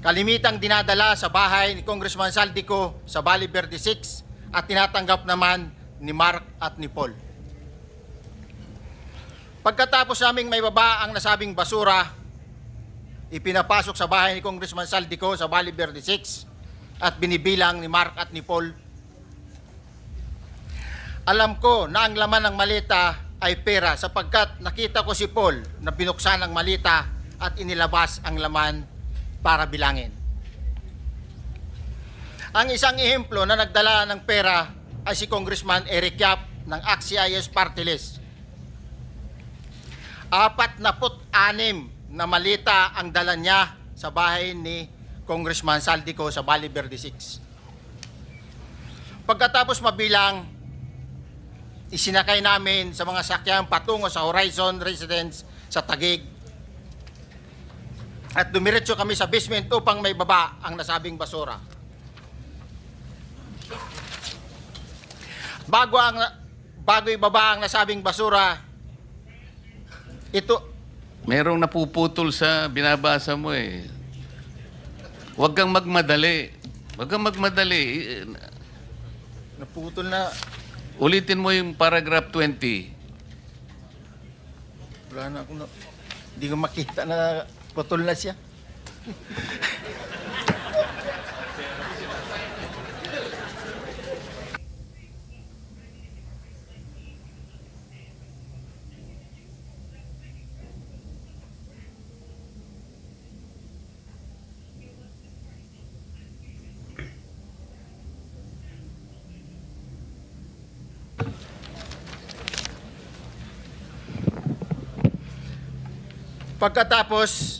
Kalimitang dinadala sa bahay ni Congressman Saldico sa Bali Verde 6 at tinatanggap naman ni Mark at ni Paul. Pagkatapos naming may baba ang nasabing basura, ipinapasok sa bahay ni Congressman Saldico sa Bali Verde 6 at binibilang ni Mark at ni Paul. Alam ko na ang laman ng malita ay pera sapagkat nakita ko si Paul na binuksan ang malita at inilabas ang laman para bilangin. Ang isang ehemplo na nagdala ng pera ay si Congressman Eric Yap ng AXIS Party List. Apat na put anim na malita ang dala niya sa bahay ni Congressman Saldico sa Bali Verde 6. Pagkatapos mabilang, isinakay namin sa mga sakyan patungo sa Horizon Residence sa Taguig. At dumiretso kami sa basement upang may baba ang nasabing basura. Bago ang bago ibaba ang nasabing basura, ito Merong napuputol sa binabasa mo eh. Huwag kang magmadali. Huwag kang magmadali. Naputol na Ulitin mo yung paragraph 20. wala na ako na hindi ko makita na putol na siya. Pagkatapos,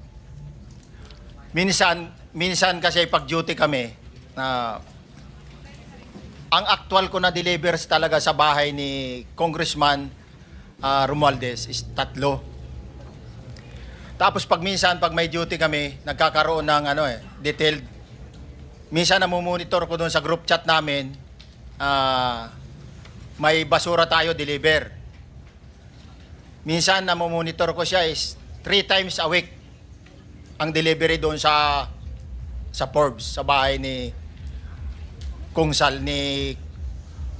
minsan, minsan kasi pag duty kami, na ang actual ko na delivers talaga sa bahay ni Congressman ah, Romualdez is tatlo. Tapos pag minsan, pag may duty kami, nagkakaroon ng ano eh, detailed. Minsan namumonitor ko doon sa group chat namin, ah, may basura tayo deliver. Minsan namomonitor ko siya is three times a week ang delivery doon sa sa Forbes, sa bahay ni Kung Sal, ni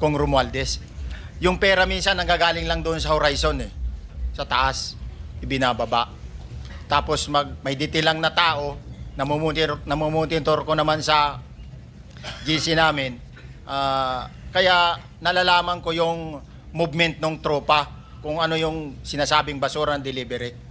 Kung Romualdez. Yung pera minsan nanggagaling lang doon sa horizon eh. Sa taas, ibinababa. Tapos mag, may detail lang na tao, namumonitor, namumonitor ko naman sa GC namin. Ah, kaya nalalaman ko yung movement ng tropa, kung ano yung sinasabing basura ng delivery.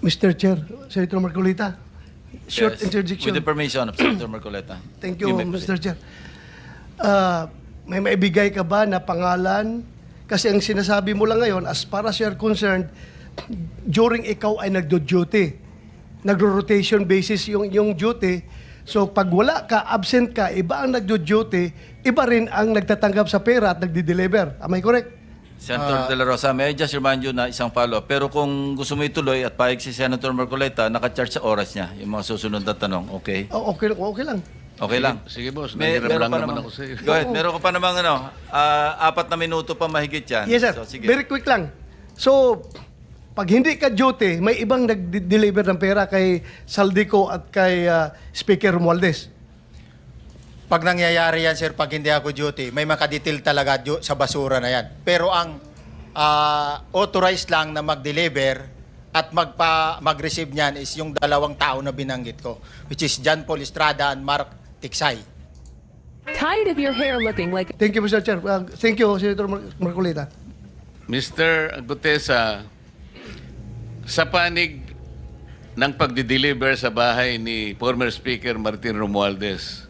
Mr. Chair, Senator Marcolita, short Yes. interjection. With the permission of Senator Marcoleta. Thank you, may Mr. proceed. Chair. Ah, may maibigay ka ba na pangalan? Kasi ang sinasabi mo lang ngayon, as far as you're concerned, during ikaw ay nagdo-duty, nagro-rotation basis yung, yung duty, so pag wala ka, absent ka, iba ang nagdo-duty, iba rin ang nagtatanggap sa pera at nagdi-deliver. Am I correct? Senator De La Rosa, may I just remind you na isang follow-up. Pero kung gusto mo ituloy at pahig si Senator Marcoleta, naka-charge sa oras niya yung mga susunod na tanong. Okay? Oh, okay, okay lang. Okay lang. Sige, boss. May, meron lang pa naman namang- ako sa iyo. Go ahead. Meron ka pa namang ano, ah, apat na minuto pa mahigit yan. Yes, sir. So, sige. Very quick lang. So, pag hindi ka duty, may ibang nag-deliver ng pera kay Saldico at kay ah, Speaker Romualdez. Pag nangyayari yan, sir, pag hindi ako duty, may makadetail talaga sa basura na yan. Pero ang ah, authorized lang na mag-deliver at magpa, mag-receive niyan is yung dalawang tao na binanggit ko, which is John Paul Estrada and Mark Tiksay. Tired of your hair looking like Thank you, Mr. Chair. Ah, thank you, Senator Mar- Marcolita. Mr. Gutesa, sa panig ng pagdi-deliver sa bahay ni former Speaker Martin Romualdez,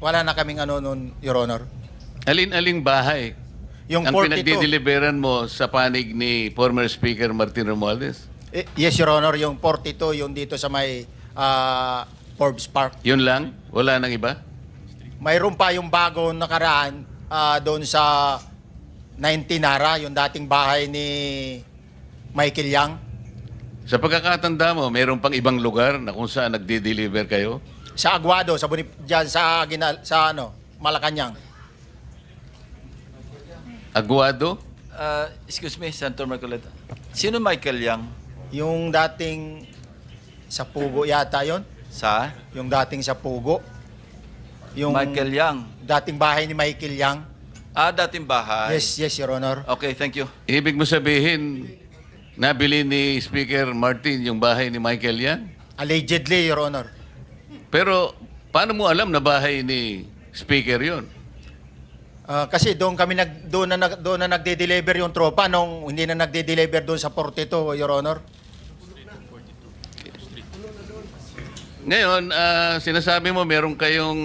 wala na kaming ano noon, Your Honor. Alin-aling bahay Yung ang 42. pinagdi-deliveran mo sa panig ni former Speaker Martin Romualdez? Eh, Yes, Your Honor, yung 42, yung dito sa may ah, Forbes Park. Yun lang? Wala nang iba? Mayroon pa yung bagong nakaraan ah, doon sa 19 Nara, yung dating bahay ni Michael Yang. Sa pagkakatanda mo, mayroon pang ibang lugar na kung saan nagdi-deliver kayo? Sa Aguado, sa Bonif- dyan, sa, Ginal, sa ano, Malacanang. Aguado? Uh, excuse me, Senator Marcoleta. Sino Michael Yang? Yung dating sa Pugo yata yon Sa? Yung dating sa Pugo. Yung Michael Yang. dating bahay ni Michael Yang. Ah, dating bahay. Yes, yes, Your Honor. Okay, thank you. Ibig mo sabihin, nabili ni Speaker Martin yung bahay ni Michael yan? Allegedly, Your Honor. Pero paano mo alam na bahay ni Speaker yon? Ah, kasi doon kami nag doon na nag- doon na nagde-deliver yung tropa nung hindi na nagde-deliver doon sa 42, Your Honor. Ngayon, ah, sinasabi mo meron kayong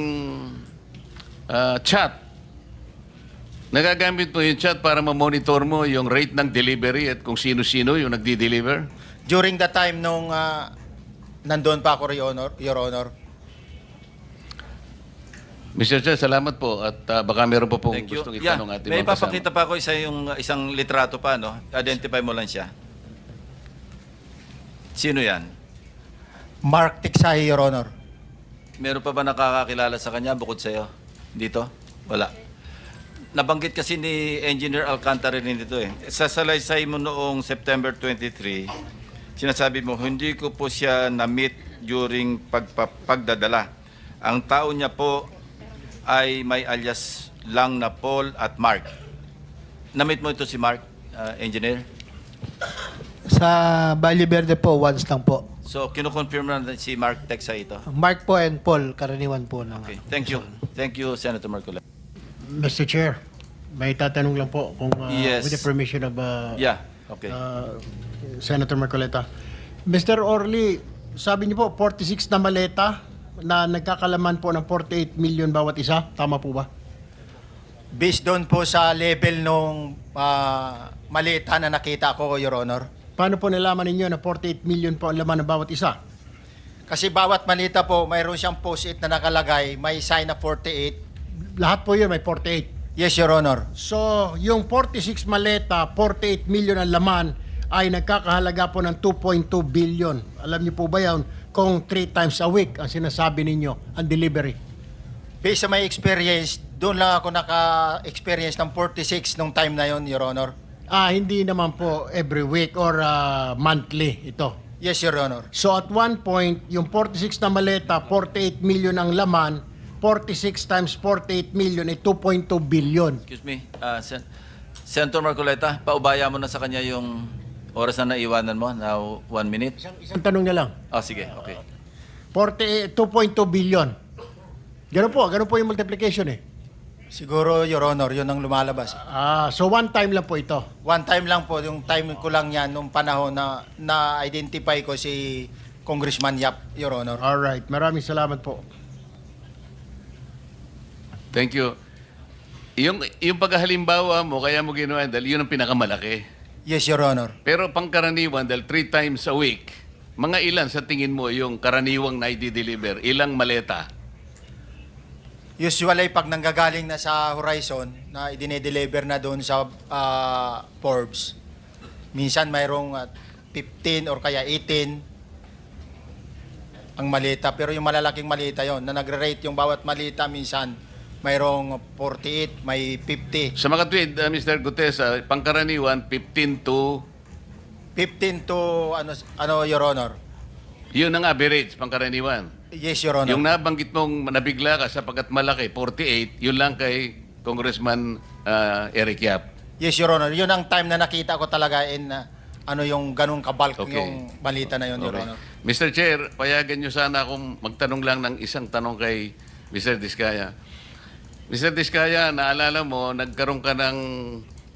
ah, chat. Nagagamit mo yung chat para ma-monitor mo yung rate ng delivery at kung sino-sino yung nagdi-deliver? During the time nung ah, nandoon pa ako, Your Honor, Your Honor. Mr. Chair, salamat po at ah, baka meron pa pong Thank you. gustong Yeah, itanong ating may mga kasama. papakita pa ako isa yung isang litrato pa, no? Identify mo lang siya. Sino yan? Mark Tiksahi, Your Honor. Meron pa ba nakakakilala sa kanya bukod sa'yo? Dito? Wala. Nabanggit kasi ni Engineer Alcantara rin dito eh. Sa salaysay mo noong September 23, sinasabi mo, hindi ko po siya na-meet during pagpa- pagdadala. Ang tao niya po ay may alias lang na Paul at Mark. Na-meet mo ito si Mark, uh, Engineer? Sa Valle Verde po, once lang po. So, kinukonfirm na si Mark Texa ito. Mark po and Paul, karaniwan po ng Okay, thank you. Thank you, Senator Marcola. Mr. Chair, may tatanong lang po kung uh, Yes. with the permission of uh, Yeah, okay. uh, Senator Marcoleta. Mr. Orly, sabi niyo po 46 na maleta na nagkakalaman po ng 48 million bawat isa. Tama po ba? Based doon po sa level nung ah, malita na nakita ko, Your Honor. Paano po nalaman ninyo na 48 million po ang laman ng bawat isa? Kasi bawat malita po, mayroon siyang post-it na nakalagay, may sign na 48. Lahat po yun may 48. Yes, Your Honor. So, yung 46 maleta, 48 million ang laman ay nagkakahalaga po ng 2.2 billion. Alam niyo po ba yan kung 3 times a week ang sinasabi ninyo ang delivery? Based sa my experience, doon lang ako naka-experience ng 46 nung time na yon, Your Honor. Ah, hindi naman po every week or ah, monthly ito. Yes, Your Honor. So at one point, yung 46 na maleta, 48 million ang laman, 46 times 48 million ay 2.2 billion. Excuse me, uh, Sen- Senator Marcoleta, paubaya mo na sa kanya yung oras na naiwanan mo, now one minute. Isang tanong na lang. Oh, sige, okay. 40, 2.2 billion. Ganun po, ganun po yung multiplication eh. Siguro, Your Honor, yun ang lumalabas. Ah, so one time lang po ito. One time lang po, yung time ko lang yan, nung panahon na na-identify ko si Congressman Yap, Your Honor. All right, maraming salamat po. Thank you. Yung, yung paghalimbawa mo, kaya mo ginawa dahil yun ang pinakamalaki. Yes, Your Honor. Pero pangkaraniwan, dahil three times a week, mga ilan sa tingin mo yung karaniwang na i-deliver? Ilang maleta? Usually, pag nanggagaling na sa Horizon, na idinedeliver na doon sa ah, Forbes, minsan mayroong ah, 15 or kaya 18 ang malita. Pero yung malalaking malita yon na nagre-rate yung bawat malita minsan, mayroong 48, may 50. Sa mga tweet, uh, Mr. Gutes, uh, pangkaraniwan, 15 to, 15 to, ano, ano Your Honor? yun ang average, pangkaraniwan. Yes, Your Honor. Yung nabanggit mong nabigla ka sapagkat malaki, 48, yun lang kay Congressman uh, Eric Yap. Yes, Your Honor. Yun ang time na nakita ko talaga in uh, ano yung ganung kabalk Okay. yung balita na yun, Your Okay. Honor. Mr. Chair, payagan nyo sana akong magtanong lang ng isang tanong kay Mr. Diskaya. Mr. Diskaya, naalala mo, nagkaroon ka ng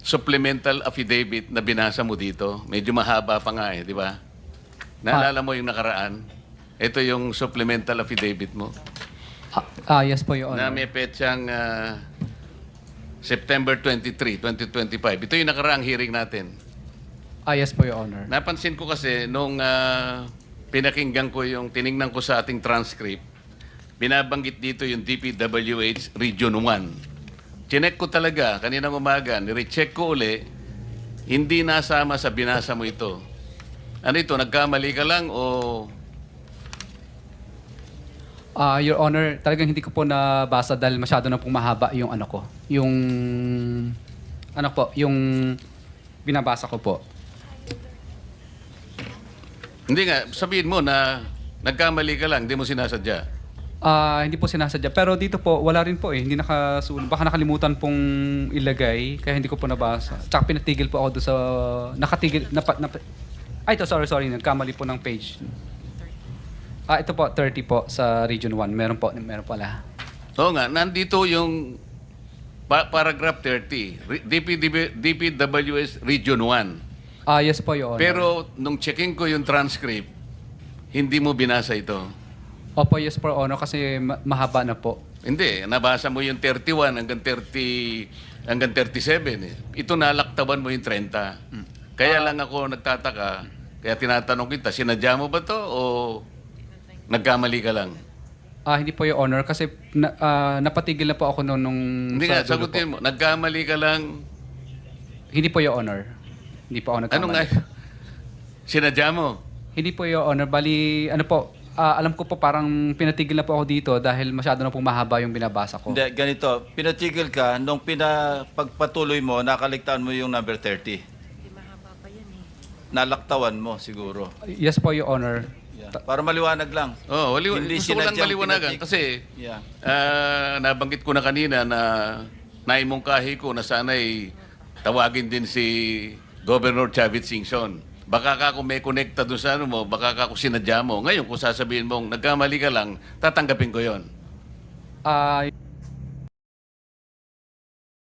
supplemental affidavit na binasa mo dito. Medyo mahaba pa nga eh, di ba? Naalala mo yung nakaraan? Ito yung supplemental affidavit mo Ah, ah, yes po, Your na Honor. may petsang ah, September 23, 2025. Ito yung nakaraang hearing natin. Ah, yes po, Your Honor. Napansin ko kasi nung ah, pinakinggan ko yung tiningnan ko sa ating transcript, binabanggit dito yung DPWH Region 1. Chinek ko talaga kaninang umaga, nirecheck ko uli, hindi nasama sa binasa mo ito. Ano ito, nagkamali ka lang o Ah, Your Honor, talagang hindi ko po nabasa dahil masyado na pong mahaba yung ano ko. Yung ano po, yung binabasa ko po. Hindi nga, sabihin mo na nagkamali ka lang, hindi mo sinasadya. Ah, hindi po sinasadya. Pero dito po, wala rin po eh. Hindi nakasulong. Baka nakalimutan pong ilagay, kaya hindi ko po nabasa. Tsaka pinatigil po ako doon sa... Nakatigil... Napa, napa, ay, ito, sorry, sorry. Nagkamali po ng page. Ah, ito po, 30 po sa Region 1. Meron po, meron pala. Oo nga, nandito yung pa- paragraph 30, Re- DPDB, DPWS Region 1. Ah, yes po, Your Honor. Pero nung checking ko yung transcript, hindi mo binasa ito. Opo, yes po, Honor, kasi ma- mahaba na po. Hindi, nabasa mo yung 31 hanggang 30 hanggang 37. eh. Ito nalaktaban mo yung 30. Kaya lang ako nagtataka, kaya tinatanong kita, sinadya mo ba to o nagkamali ka lang? Ah, hindi po, Your Honor, kasi na, ah, napatigil na po ako noon nung... Hindi sa nga, sagutin po. mo, nagkamali ka lang, Hindi po, Your Honor. Hindi po ako nagkamali. ano nga, sinadya mo? Hindi po, Your Honor. Bali, ano po, ah, alam ko po parang pinatigil na po ako dito dahil masyado na po mahaba yung binabasa ko. Hindi, ganito. Pinatigil ka, nung pinapagpatuloy mo, nakaligtaan mo yung number 30. Nalaktawan mo siguro. Yes po, Your Honor. Yeah. Para maliwanag lang. Oh, wali- Hindi gusto ko lang sinadyang maliwanagan kasi Yeah. ah, nabanggit ko na kanina na naimungkahi ko na sana'y tawagin din si Governor Chavit Singson. Baka ka kung may connecta doon sa ano mo, baka ka kung sinadya mo. Ngayon, kung sasabihin mong nagkamali ka lang, tatanggapin ko yon. Ah,